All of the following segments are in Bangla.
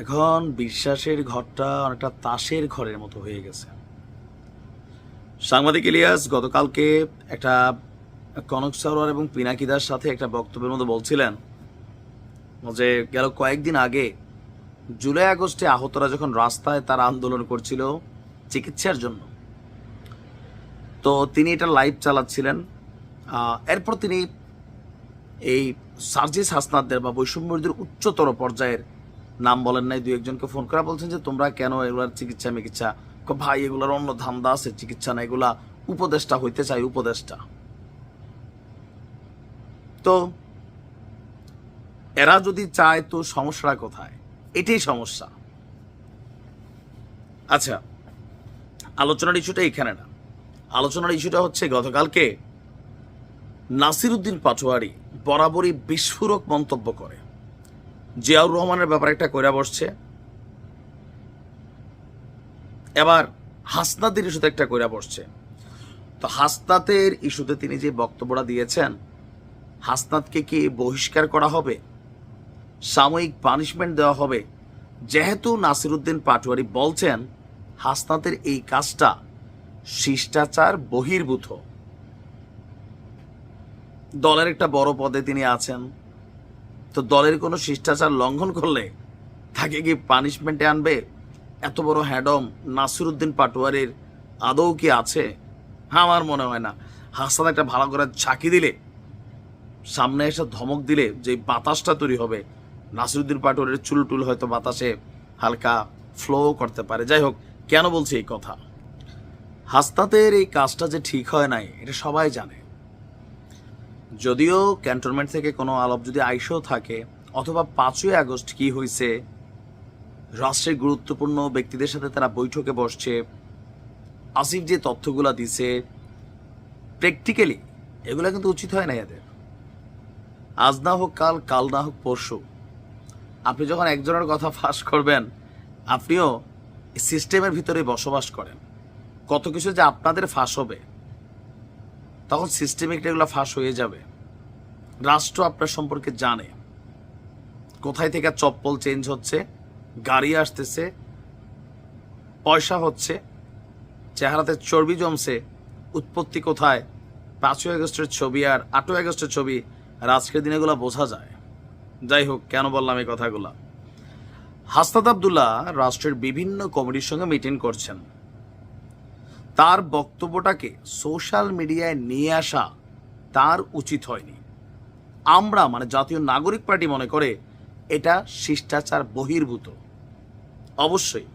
এখন বিশ্বাসের ঘরটা অনেকটা তাসের ঘরের মতো হয়ে গেছে। সাংবাদিক ইলিয়াস গতকালকে একটা কনক সরোয়ার এবং পিনাকিদার সাথে একটা বক্তব্যের মধ্যে বলছিলেন যে, গেল কয়েকদিন আগে জুলাই আগস্টে আহতরা যখন রাস্তায় তারা আন্দোলন করছিল চিকিৎসার জন্য, তো তিনি এটা লাইভ চালাচ্ছিলেন। এরপর তিনি এই সার্জিস হাসনাদদের বা বৈষম্যদের উচ্চতর পর্যায়ের নাম বলেন নাই, দুই একজনকে ফোন করে বলছেন যে, তোমরা কেন এগুলার চিকিৎসা মিকিৎসা ভাই, এগুলার অন্য ধান্দা আছে, চিকিৎসা না এগুলা উপদেষ্টা হইতে চাই, উপদেষ্টা। তো এরা যদি চায়, তো সমস্যাটা কোথায়? এটাই সমস্যা। আচ্ছা আলোচনার ইস্যুটা এখানে না। আলোচনার ইস্যুটা হচ্ছে গতকালকে নাসির উদ্দিন পাটোয়ারি বরাবরই বিস্ফোরক মন্তব্য করে। জিয়াউর রহমানের ব্যাপারে একটা কইরা বসছে। এবার হাসনাদের ইস্যুতে একটা কইরা বসছে। তো হাসনাতের ইস্যুতে তিনি যে বক্তব্যটা দিয়েছেন, হাসনাতকে কি বহিষ্কার করা হবে? সাময়িক পানিশমেন্ট দেওয়া হবে? যেহেতু নাসিরুদ্দিন পাটোয়ারি বলছেন, হাসনাতের এই কাজটা শিষ্টাচার বহির্ভূত। দলের একটা বড় পদে তিনি আছেন। তো দলের কোনো শিষ্টাচার লঙ্ঘন করলে তাকে কি পানিশমেন্টে আনবে? এত বড় হ্যাডম নাসিরুদ্দিন পাটোয়ারির আদৌ কি আছে? হ্যাঁ আমার মনে হয় না। হাসান একটা ভালো করে ঝাঁকি দিলে, সামনে এসে ধমক দিলে যে বাতাসটা তৈরি হবে, নাসিরুদ্দিন পাটোয়ারির চুল টুল হয়তো বাতাসে হালকা ফ্লো করতে পারে। যাই হোক, কেন বলছি এই কথা? হাসনাতের এই কাজটা যে ঠিক হয় নাই, এটা সবাই জানে। যদিও ক্যান্টনমেন্ট থেকে কোনো আলাপ যদি আইসও থাকে, অথবা পাঁচই আগস্ট কি হয়েছে রাষ্ট্রের গুরুত্বপূর্ণ ব্যক্তিদের সাথে তারা বৈঠকে বসছে, আসিফ যে তথ্যগুলা দিছে প্র্যাকটিক্যালি এগুলো কিন্তু উচিত হয় না এদের। আজ না হোক কাল কাল না হোক পরশু। আপনি যখন একজনের কথা ফাঁস করবেন, আপনিও সিস্টেমের ভিতরে বসবাস করেন। কত কিছু যে আপনাদের ফাঁস হবে তখন সিস্টেমিক এগুলো ফাঁস হয়ে যাবে। রাষ্ট্র আপনার সম্পর্কে জানে। কোথায় থেকে চপ্পল চেঞ্জ হচ্ছে, গাড়ি আসতেছে, পয়সা হচ্ছে, চেহারাতে চর্বি জমছে, উৎপত্তি কোথায়, পাঁচই আগস্টের ছবি আর আটই আগস্টের ছবি আর আজকের দিনে এগুলো বোঝা যায়। যাই হোক, কেন বললাম এই কথাগুলা? হাসনাত আবদুল্লাহ রাষ্ট্রের বিভিন্ন কমিটির সঙ্গে মিটিং করছেন। তার বক্তব্যটাকে সোশ্যাল মিডিয়ায় নিয়ে আসা তার উচিত হয়নি। আমরা মানে জাতীয় নাগরিক পার্টি মনে করে, এটা শিষ্টাচার বহির্ভূত। অবশ্যই,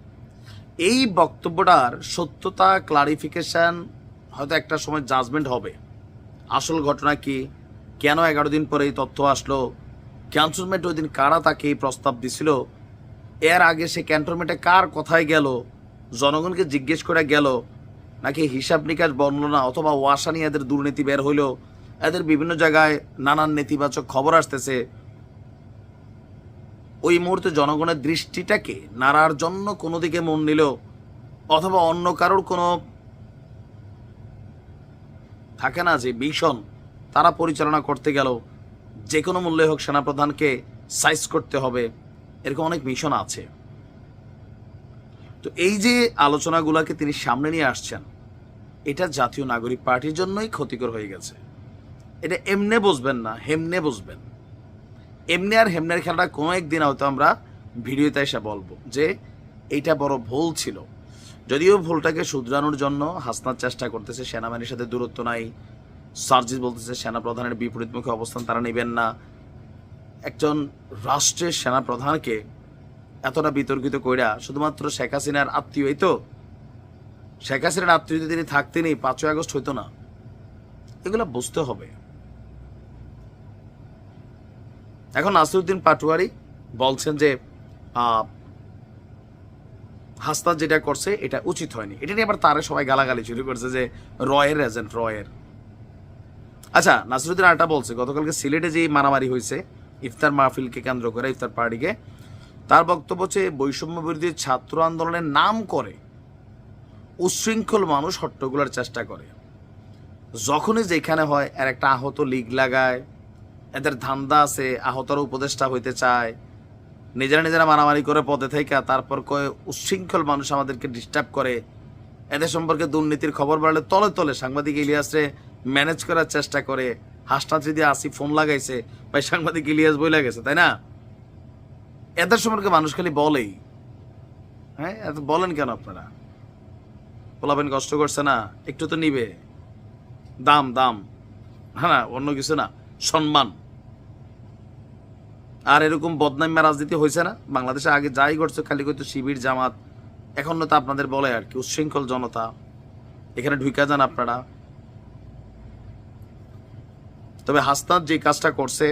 এই বক্তব্যটার সত্যতা ক্লারিফিকেশান হয়তো একটা সময় জাজমেন্ট হবে। আসল ঘটনা কি? কেন এগারো দিন পরে এই তথ্য আসলো? ক্যান্টনমেন্ট ওই দিন কারা তাকে এই প্রস্তাব দিছিল? এর আগে সে ক্যান্টনমেন্টে কার কথায় গেল? জনগণকে জিজ্ঞেস করে গেল? নাকি হিসাব নিকাশ বর্ণনা অথবা ওয়াসা নিয়ে এদের দুর্নীতি বের হইল এদের বিভিন্ন জায়গায় নানান নেতিবাচক খবর আসতেছে? ওই মুহূর্তে জনগণের দৃষ্টিটাকে নাড়ার জন্য কোনো দিকে মন নিল অথবা অন্য কারোর কোনো থাকে না যে মিশন তারা পরিচালনা করতে গেল যে কোনো মূল্যে হোক সেনাপ্রধানকে সাইজ করতে হবে, এরকম অনেক মিশন আছে। তো এই যে আলোচনাগুলোকে তিনি সামনে নিয়ে আসছেন এটা জাতীয় নাগরিক পার্টির জন্যই ক্ষতিকর হয়ে গেছে। এটা এমনে বসবেন না, হেমনে বসবেন এমনি আর হেমনের খেলাটা কোনো একদিন হয়তো আমরা ভিডিওতে এসে বলব যে এইটা বড় ভুল ছিল। যদিও ভুলটাকে শুধরানোর জন্য হাসনার চেষ্টা করতেছে, সেনাবাহিনীর সাথে দূরত্ব নাই। সার্জিস বলতেছে, সেনাপ্রধানের বিপরীতমুখী অবস্থান তারা নেবেন না। একজন রাষ্ট্রের সেনাপ্রধানকে এতটা বিতর্কিত কইরা শুধুমাত্র শেখ হাসিনার আত্মীয় এই তো শেখ হাসিনার আত্মীয় যদি তিনি থাকতেনই পাঁচই আগস্ট হইতো না। এগুলো বুঝতে হবে। এখন নাসিরুদ্দিন পাটোয়ারি বলছেন যে আহ, যেটা করছে এটা উচিত হয়নি। এটা নিয়ে আবার তারে সবাই গালাগালি শুরু করছে যে রয়ের এজেন্ট রয়ের। আচ্ছা নাসিরুদ্দিন আরেকটা বলছে গতকালকে সিলেটে যে মারামারি হয়েছে ইফতার মাহফিলকে কেন্দ্র করে ইফতার পার্টিকে তার বক্তব্য হচ্ছে বৈষম্য বিরোধী ছাত্র আন্দোলনের নাম করে উচ্ছৃঙ্খল মানুষ হট্টগোলার চেষ্টা করে। যখনই যেখানে হয়, এর একটা আহত লিগ লাগায়, এদের ধান্দা আছে, আহতর উপদেষ্টা হইতে চায়, নিজেরা নিজেরা মারামারি করে পদে থেকে তারপর কয়ে উচ্ছৃঙ্খল মানুষ আমাদেরকে ডিস্টার্ব করে। এদের সম্পর্কে দুর্নীতির খবর বাড়লে তলে তলে সাংবাদিক ইলিয়াসরে ম্যানেজ করার চেষ্টা করে। হাসনা যদি আসি ফোন লাগাইছে, ভাই সাংবাদিক ইলিয়াস বই গেছে, তাই না? এদের সম্পর্কে মানুষ খালি বলেই। হ্যাঁ এত বলেন কেন আপনারা? পোলাপেন কষ্ট করছে না, একটু তো নিবে। দাম দাম। হ্যাঁ না, অন্য কিছু না, সম্মান। আর এরকম বদনাম্য রাজনীতি হয়েছে না? বাংলাদেশে আগে যাই করছে, খালি কইতো শিবির, জামাত। এখন তো আপনাদের বলে আর কি, উচ্ছৃঙ্খল জনতা। এখানে ঢুকা যান আপনারা। তবে হাসনাত যে কাজটা করছে,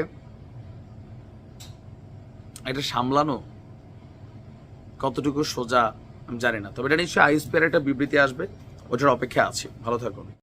এটা সামলানো কতটুকু সোজা আমি জানি না। তবে এটা নিশ্চয়ই আইএসপিআর একটা বিবৃতি আসবে। ওটার অপেক্ষা আছে। ভালো থাকুন।